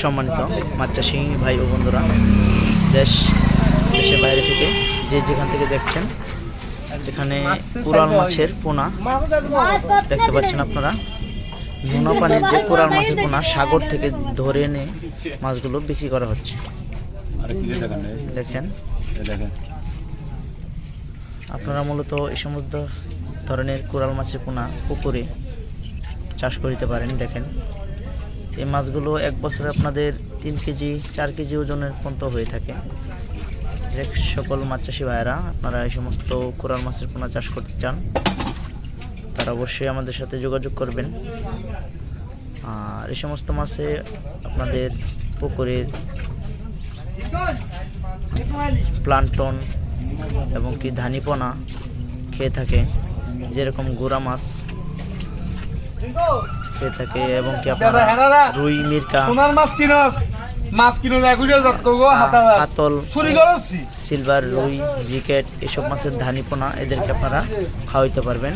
সম্মানিত মাছ চাষি ভাই ও বন্ধুরা, দেশ, দেশের বাইরে থেকে যে যেখান থেকে দেখছেন, এখানে কোরাল মাছের পোনা দেখতে পাচ্ছেন আপনারা। নোনা পানির যে কোরাল মাছের পোনা, সাগর থেকে ধরে এনে মাছগুলো বিক্রি করা হচ্ছে। দেখেন। আপনারা মূলত এই সমস্ত ধরনের কোরাল মাছের পোনা পুকুরে চাষ করিতে পারেন, দেখেন। এই মাছগুলো এক বছরে আপনাদের তিন কেজি, চার কেজি ওজনের পর্যন্ত হয়ে থাকে। সকল মাছ চাষি ভাইয়েরা, আপনারা এই সমস্ত কোরাল মাছের পোনা চাষ করতে চান, তারা অবশ্যই আমাদের সাথে যোগাযোগ করবেন। আর এই সমস্ত মাছে আপনাদের পুকুরের প্লান্টন এবং কি ধানিপনা খেয়ে থাকে। যেরকম গুড়া মাছ। খেয়ে থাকে এবং কি আপনারা হ্যাঁ। রুই মিরকা সোনার মাছ কিনস মাছ হাতা কাতল করছি সিলভার রুই রিকেট এসব মাছের ধানিপোনা এদেরকে আপনারা খাওয়াইতে পারবেন।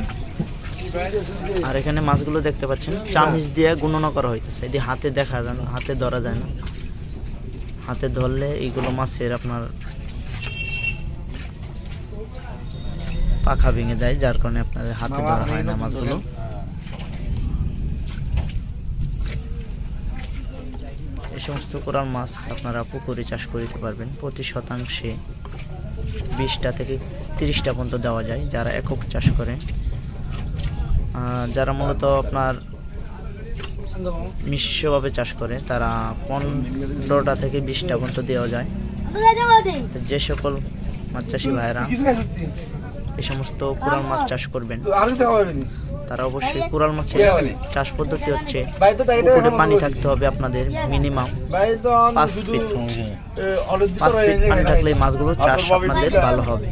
আর এখানে মাছগুলো দেখতে পাচ্ছেন চামিচ দিয়ে গুণনা করা হইতেছে। এটি হাতে দেখা যায় না হাতে ধরা যায় না। হাতে ধরলে এইগুলো মাছের আপনার পাখা ভেঙে যায় যার কারণে আপনার হাতে ধরা হয় না মাছগুলো। এই সমস্ত কোরাল মাছ আপনারা পুকুরে চাষ করিতে পারবেন। প্রতি শতাংশে বিশটা থেকে তিরিশটা পর্যন্ত দেওয়া যায় যারা একক চাষ করে যারা মূলত আপনার মিশ্রভাবে চাষ করে, তারা পনেরোটা থেকে বিশটা পর্যন্ত দেওয়া যায়। যে সকল মাছ চাষি ভাইয়েরা এই সমস্ত কোরাল মাছ চাষ করবেন। তারা অবশ্যই কোরাল মাছের চাষ পদ্ধতি হচ্ছে। পুকুরে পানি থাকতে হবে আপনাদের মিনিমাম পাঁচ ফিট পাঁচ ফিট পানি থাকলে এই মাছগুলো চাষ আপনাদের ভালো হবে।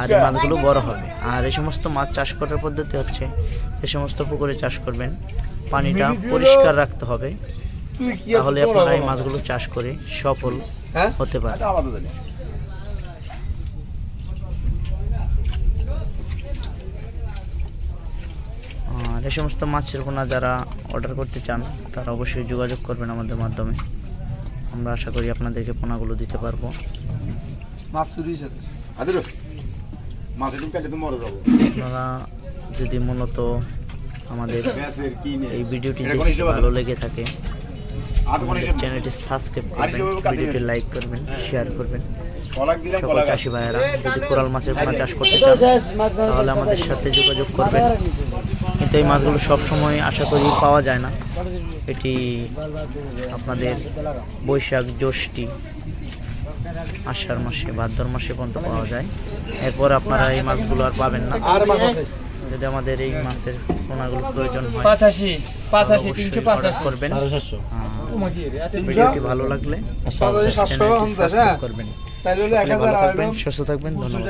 আর এই মাছগুলো বড় হবে। আর এই সমস্ত মাছ চাষ করার পদ্ধতি হচ্ছে যে সমস্ত পুকুরে চাষ করবেন পানিটা পরিষ্কার রাখতে হবে। তাহলে আপনারা এই মাছগুলো চাষ করে সফল হ্যাঁ? হতে পারে আর এই সমস্ত মাছের পোনা যারা অর্ডার করতে চান তারা অবশ্যই যোগাযোগ করবেন আমাদের মাধ্যমে। আমরা আশা করি আপনাদেরকে পোনাগুলো দিতে পারব। মাছ চুরি সাথে আদির মাছের ডিম কাটলে তো মরে যাব। আপনারা যদি মূলত আমাদের এই ভিডিওটি? ভালো লেগে থাকে চ্যানেলটি সাবস্ক্রাইব করবেন ভিডিওটি লাইক করবেন শেয়ার করবেন। সকল চাষি ভাইয়েরা যদি কোরাল মাছের পোনা চাষ করতে চান তাহলে আমাদের সাথে যোগাযোগ করবেন। কিন্তু এই মাছগুলো সব সময় আশা করি পাওয়া যায় না। এটি আপনাদের বৈশাখ জ্যৈষ্ঠী আষাঢ় মাসে ভাদ্র মাসে পর্যন্ত পাওয়া যায়। এরপর আপনারা এই মাছগুলো আর পাবেন না। যদি আমাদের এই মাছের পোনাগুলো প্রয়োজন হয় করবেন। ভিডিওটি ভালো লাগলে হ্যাঁ। করবেন। সুস্থ থাকবেন ধন্যবাদ।